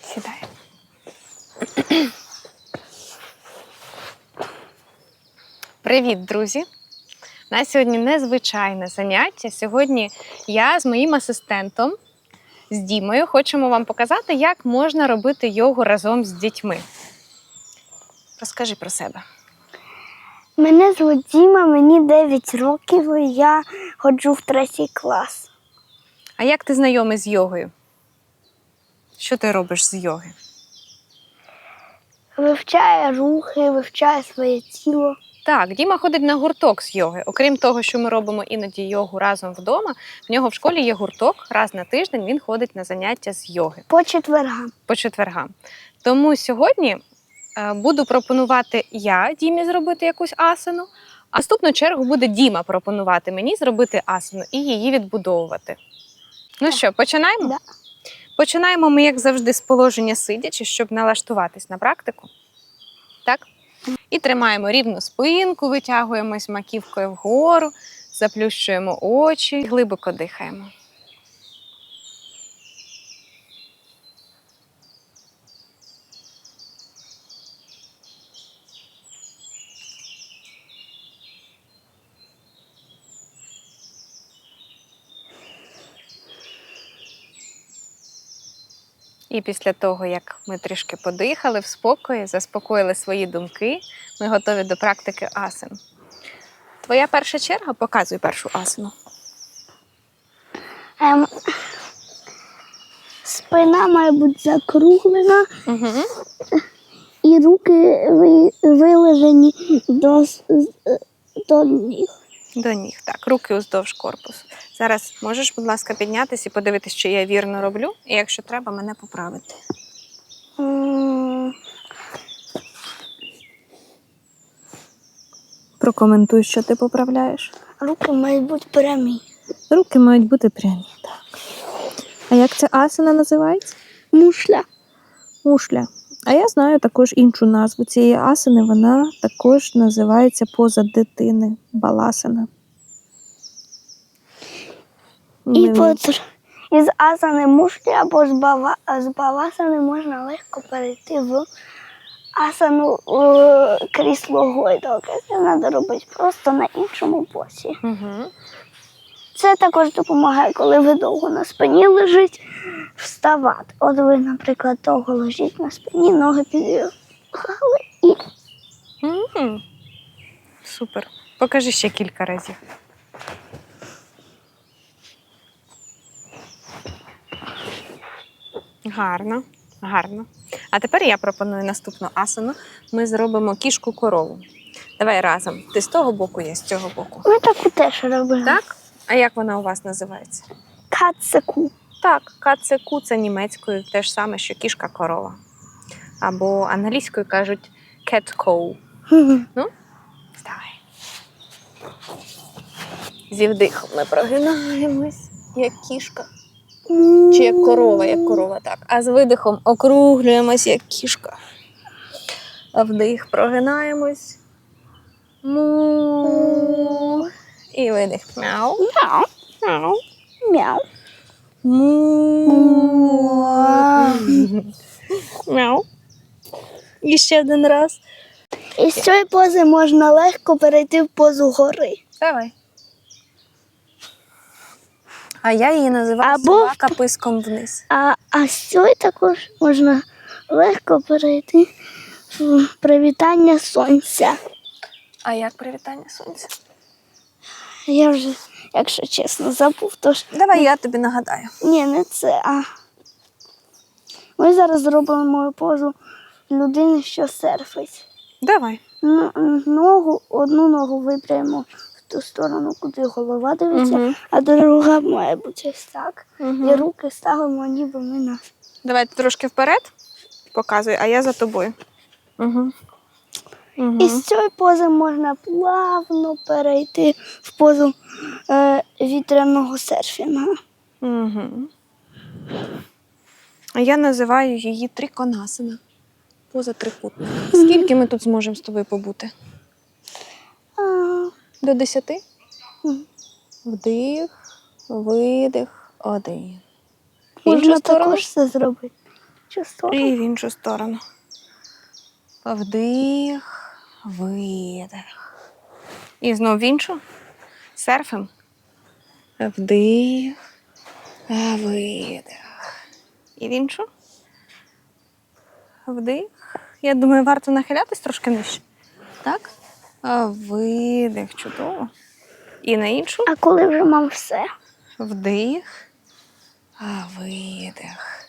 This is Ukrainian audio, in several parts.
Сідай. Привіт, друзі! У нас сьогодні незвичайне заняття. Сьогодні я з моїм асистентом, з Дімою, хочемо вам показати, як можна робити йогу разом з дітьми. Розкажи про себе. Мене звуть Діма, мені 9 років, і я ходжу в третій клас. А як ти знайомий з йогою? Що ти робиш з йоги? Вивчає рухи, вивчає своє тіло. Так, Діма ходить на гурток з йоги. Окрім того, що ми робимо іноді йогу разом вдома, в нього в школі є гурток. Раз на тиждень він ходить на заняття з йоги По четвергам. по четвергам. Тому сьогодні е, буду пропонувати я Дімі зробити якусь асану, а наступну чергу буде Діма пропонувати мені зробити асану і її відбудовувати. Ну що, починаємо? Да. Починаємо ми, як завжди, з положення сидячи, щоб налаштуватись на практику. Так? І тримаємо рівну спинку, витягуємось маківкою вгору, заплющуємо очі, глибоко дихаємо. І після того, як ми трішки подихали в спокої, заспокоїли свої думки, ми готові до практики асен. Твоя перша черга показуй першу асану. Ем, спина має бути закруглена Угу. і руки ви- вилежені до, до ніг. До ніг. Так, руки уздовж корпусу. Зараз можеш, будь ласка, піднятися і подивитися, що я вірно роблю, і якщо треба, мене поправити. Прокоментуй, що ти поправляєш. Руки мають бути прямі. Руки мають бути прямі. Так. А як ця асана називається? Мушля. Мушля. А я знаю також іншу назву цієї асани. Вона також називається поза дитини баласана. І потр... із асани мушлі або з, бава... з баласани можна легко перейти в асану е, крісло гойдалки. Це треба робити просто на іншому боці. Мгм. Це також допомагає, коли ви довго на спині лежить, вставати. От ви, наприклад, довго лежите на спині, ноги підвели і Мгм. Супер. Покажи ще кілька разів. Гарно, гарно. А тепер я пропоную наступну асану. Ми зробимо кішку корову. Давай разом. Ти з того боку, я з цього боку. ми таку теж робили. Так? А як вона у вас називається? Кацеку. Так, кацеку це німецькою те ж саме, що кішка корова. Або англійською кажуть cat cow. Вставай. Зі вдихом ми прогинаємось, як кішка. Чи як корова, як корова, так. А з видихом округлюємось, як кішка. А вдих прогинаємось. Му. І видих. Мяу. Мяу, Мяу. мяу. Мяу. І ще один раз. І з цієї пози можна легко перейти в позу гори. Давай. А я її називаю Або- собака писком вниз. А, а з цієї також можна легко перейти в привітання сонця. А як привітання сонця? Я вже, якщо чесно, забув, тож Давай я тобі нагадаю. ні, не це. А ми зараз зробимо позу людини, що серфить. Давай. Н- Ногу, одну ногу випрямо в ту сторону, куди голова дивиться, Мгм. а друга має бути ось так. І руки ставимо, ніби ми на Давай ти трошки вперед. Показуй, а я за тобою. Угу. Угу. І з цієї пози можна плавно перейти в позу е, вітряного серфінга. Угу. А я називаю її триконасина. Поза трикутника. Скільки ми тут зможемо з тобою побути? А, До десяти? Мгм. Вдих, видих, один. Можна сторону. також це зробити. Сторону. І в іншу сторону. Вдих, видих. І знов в іншу. Серфим. Вдих, видих. І в іншу. Вдих. Я думаю, варто нахилятись трошки нижче. Так? Видих, чудово. І на іншу. А коли вже мав все? Вдих. А видих.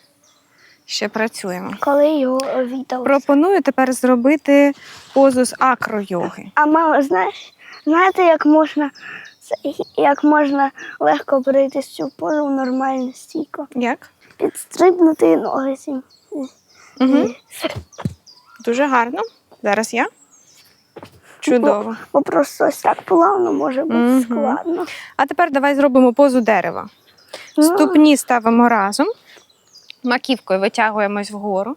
Ще працюємо. Коли його віддав. Пропоную тепер зробити позу з акро-йоги. А мама, знаєш, знаєте, як можна як можна легко перейти з цю позу в нормальну стійку? Як? Підстрибнути ноги. Угу. Дуже гарно. Зараз я. Чудово. Бо просто ось так плавно може бути Мгм. складно. А тепер давай зробимо позу дерева. Ступні ставимо разом. Маківкою витягуємось вгору,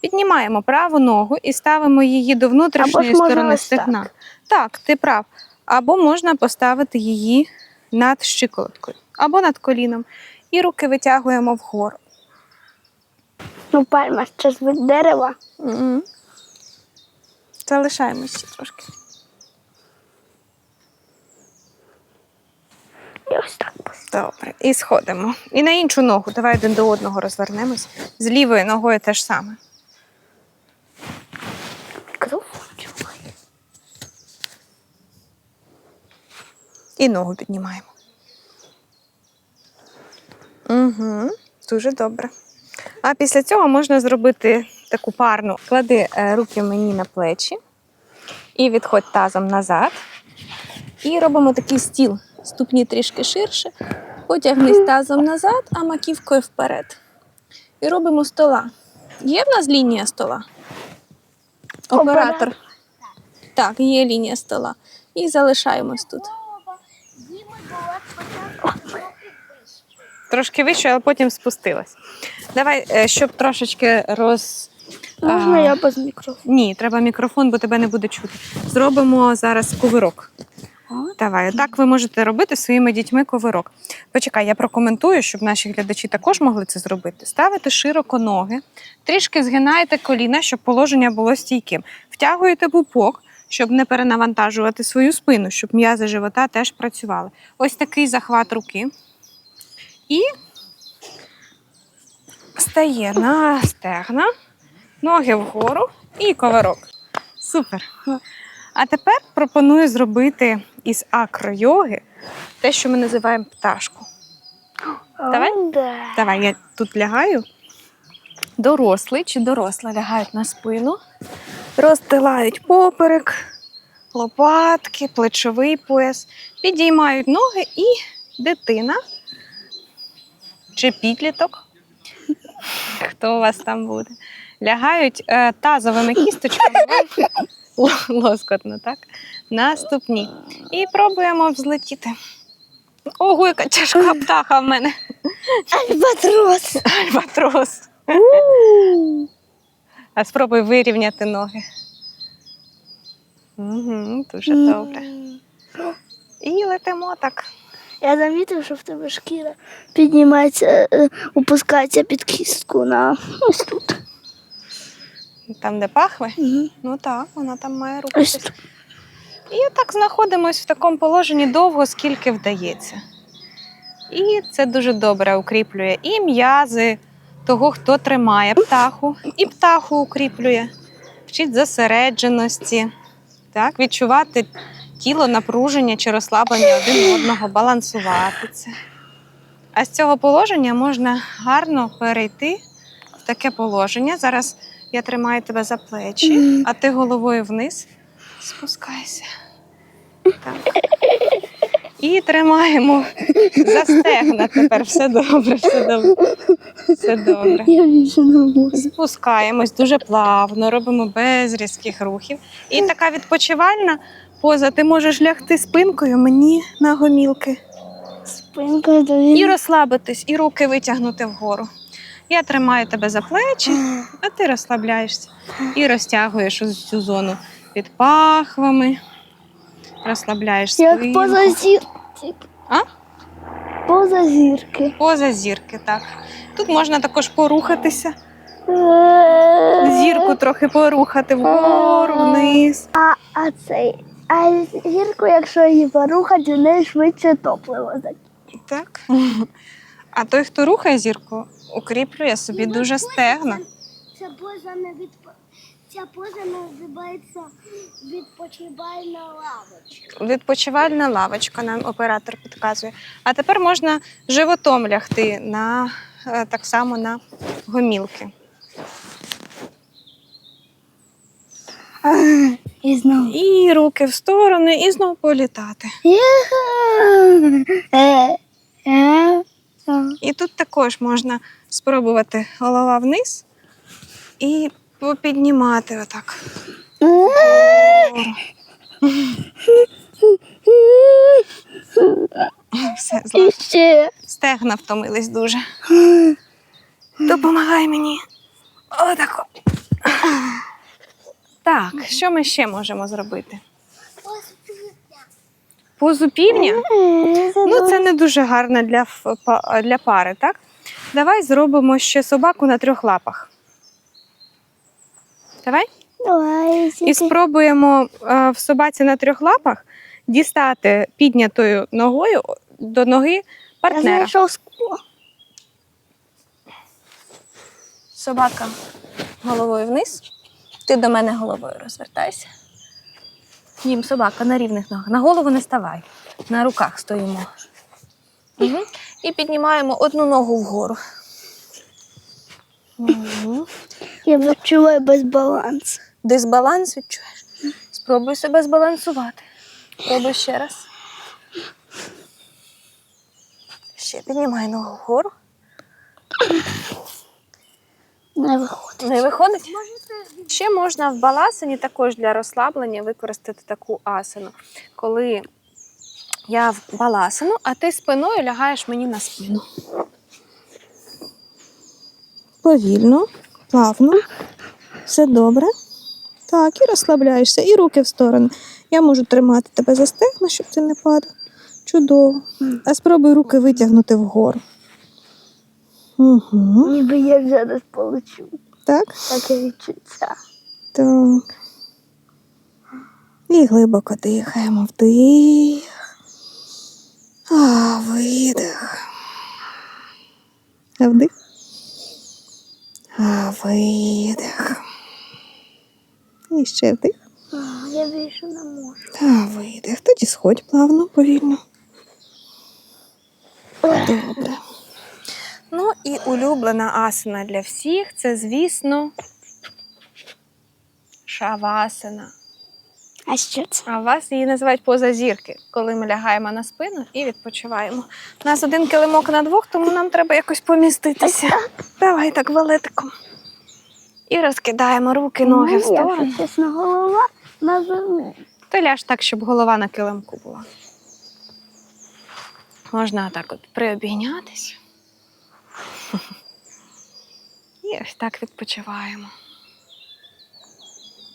піднімаємо праву ногу і ставимо її до внутрішньої Або сторони ось так. Так, ти прав. Або можна поставити її над щиколоткою, або над коліном. І руки витягуємо вгору. Ну, пальма це ж від дерева. Мгм. Залишаємось ще трошки. І ось так. Добре. І сходимо. І на іншу ногу. Давай один до одного розвернемось. З лівою ногою те ж саме. Мікрофон. І ногу піднімаємо. Угу. Дуже добре. А після цього можна зробити таку парну. Клади е, руки мені на плечі і відходь тазом назад. І робимо такий стіл. Ступні трішки ширше. Потягнись тазом назад, а маківкою вперед. І робимо стола. Є в нас лінія стола? Оператор. Так, є лінія стола. І залишаємось тут. Трошки вище, але потім спустилась. Давай, е, щоб трошечки роз. Можна а, я без мікрофону? Ні, треба мікрофон, бо тебе не буде чути. Зробимо зараз ковирок. Давай, так ви можете робити своїми дітьми ковирок. Почекай, я прокоментую, щоб наші глядачі також могли це зробити. Ставите широко ноги, трішки згинаєте коліна, щоб положення було стійким. Втягуєте пупок, щоб не перенавантажувати свою спину, щоб м'язи живота теж працювали. Ось такий захват руки. І стає на стегна, ноги вгору і ковирок. Супер. А тепер пропоную зробити із акро-йоги те, що ми називаємо пташку. Давай. Да. Давай, я тут лягаю. Дорослий чи доросла лягають на спину, розстилають поперек, лопатки, плечовий пояс, підіймають ноги і дитина чи підліток. Хто у вас там буде? Лягають е, тазовими кісточками лоскотно, так? На ступні. І пробуємо взлетіти. Ого, яка тяжка птаха в мене. Альбатрос. Альбатрос. А спробуй вирівняти ноги. Угу, дуже добре. І летимо так. Я замітив, що в тебе шкіра піднімається, е, опускається під кістку на ось тут. Там, де пахви. Угу. Ну так, вона там має рухатися. І так знаходимось в такому положенні довго, скільки вдається. І це дуже добре укріплює і м'язи того, хто тримає птаху, і птаху укріплює, вчить зосередженості, так, відчувати тіло, напруження чи розслаблення один одного, балансувати це. А з цього положення можна гарно перейти в таке положення. Зараз я тримаю тебе за плечі, а ти головою вниз спускайся. Так. І тримаємо за стегна тепер. Все добре, все добре. Все добре. Я більше не можу. Спускаємось дуже плавно, робимо без різких рухів. І така відпочивальна поза. Ти можеш лягти спинкою мені на гомілки Спинкою і розслабитись, і руки витягнути вгору. Я тримаю тебе за плечі, а ти розслабляєшся і розтягуєш ось цю зону під пахвами, розслабляєш Як спину. поза зі... А? поза зірки. Поза зірки, так. Тут можна також порухатися, Зірку. трохи порухати вгору, вниз. А, а цей. А зірку, якщо її порухати, в неї швидше топливо закінчиться. Так. А той, хто рухає зірку, укріплює собі дуже стегна. Ця поза не відп... Ця поза називається відпочивальна лавочка. Відпочивальна лавочка, нам оператор підказує. А тепер можна животом лягти на е, так само на гомілки. І знову. І руки в сторони, і знову політати. І тут також можна спробувати голова вниз і попіднімати отак. Все, зла. Ще. Стегна втомились дуже. Допомагай мені. Отако. Так, що ми ще можемо зробити? Позу півня? Ну, це не дуже гарно для, ф- па- для пари, так? Давай зробимо ще собаку на трьох лапах. Давай? Давай, І спробуємо е, в собаці на трьох лапах дістати піднятою ногою до ноги Я партнера. знайшов скло. Собака головою вниз. Ти до мене головою розвертайся. Їм собака на рівних ногах. На голову не ставай. На руках стоїмо. Угу. І піднімаємо одну ногу вгору. Угу. Я відчуваю безбаланс. Дисбаланс відчуєш. Спробуй себе збалансувати. Спробуй ще раз. Ще піднімай ногу вгору. Не виходить. Не виходить? Ще можна в баласані також для розслаблення використати таку асану. Коли я в баласану, а ти спиною лягаєш мені на спину. Повільно, плавно. Все добре. Так, і розслабляєшся, і руки в сторони. Я можу тримати тебе за стегна, щоб ти не падав. Чудово. А спробуй руки витягнути вгору. Угу. Ніби я зараз получу. Так. Таке відчуття. Так. І глибоко дихаємо вдих. А, видих. А вдих. А, видих. І ще вдих. А, Я більше не можу. Та видих. Тоді сходь плавно, повільно. Добре. Ну і улюблена асана для всіх це, звісно, шавасана. А що це? А вас її називають поза зірки, коли ми лягаємо на спину і відпочиваємо. У нас один килимок на двох, тому нам треба якось поміститися. Давай так валетиком. І розкидаємо руки, ноги в Ну, сторону. Якщо чесно, голова назовні. Ти ляж так, щоб голова на килимку була. Можна так от приобійнятися. І ось так відпочиваємо.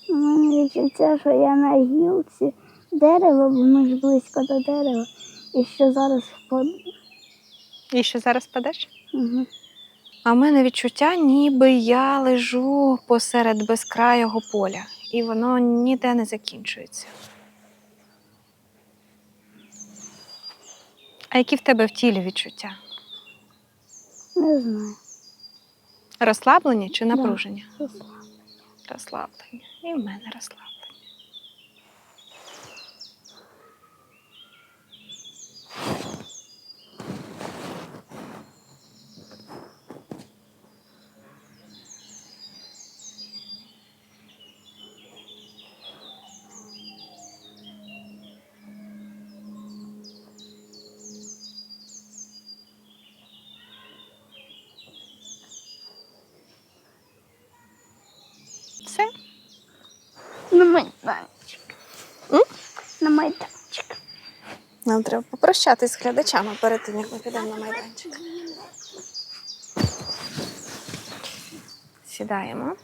У мене відчуття, що я на гілці дерева, бо ми ж близько до дерева. І що зараз впаду. І що зараз падеш? Угу. А в мене відчуття, ніби я лежу посеред безкрайого поля, і воно ніде не закінчується. А які в тебе в тілі відчуття? Не знаю. Розслаблення чи напруження? Це? Розслаблення. І в мене розслаблення. Все. На майданчик. М? На майданчик. Нам треба попрощатись з глядачами перед тим, як ми підемо на майданчик. Сідаємо,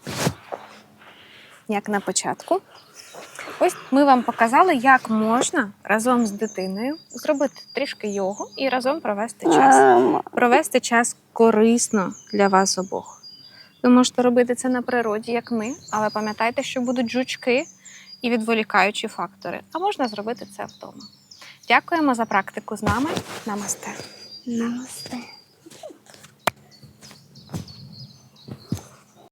як на початку. Ось ми вам показали, як можна разом з дитиною зробити трішки йогу і разом провести час. Ем, Провести час корисно для вас обох. Ви можете робити це на природі, як ми, але пам'ятайте, що будуть жучки і відволікаючі фактори. А можна зробити це вдома. Дякуємо за практику з нами. Намасте. Намасте.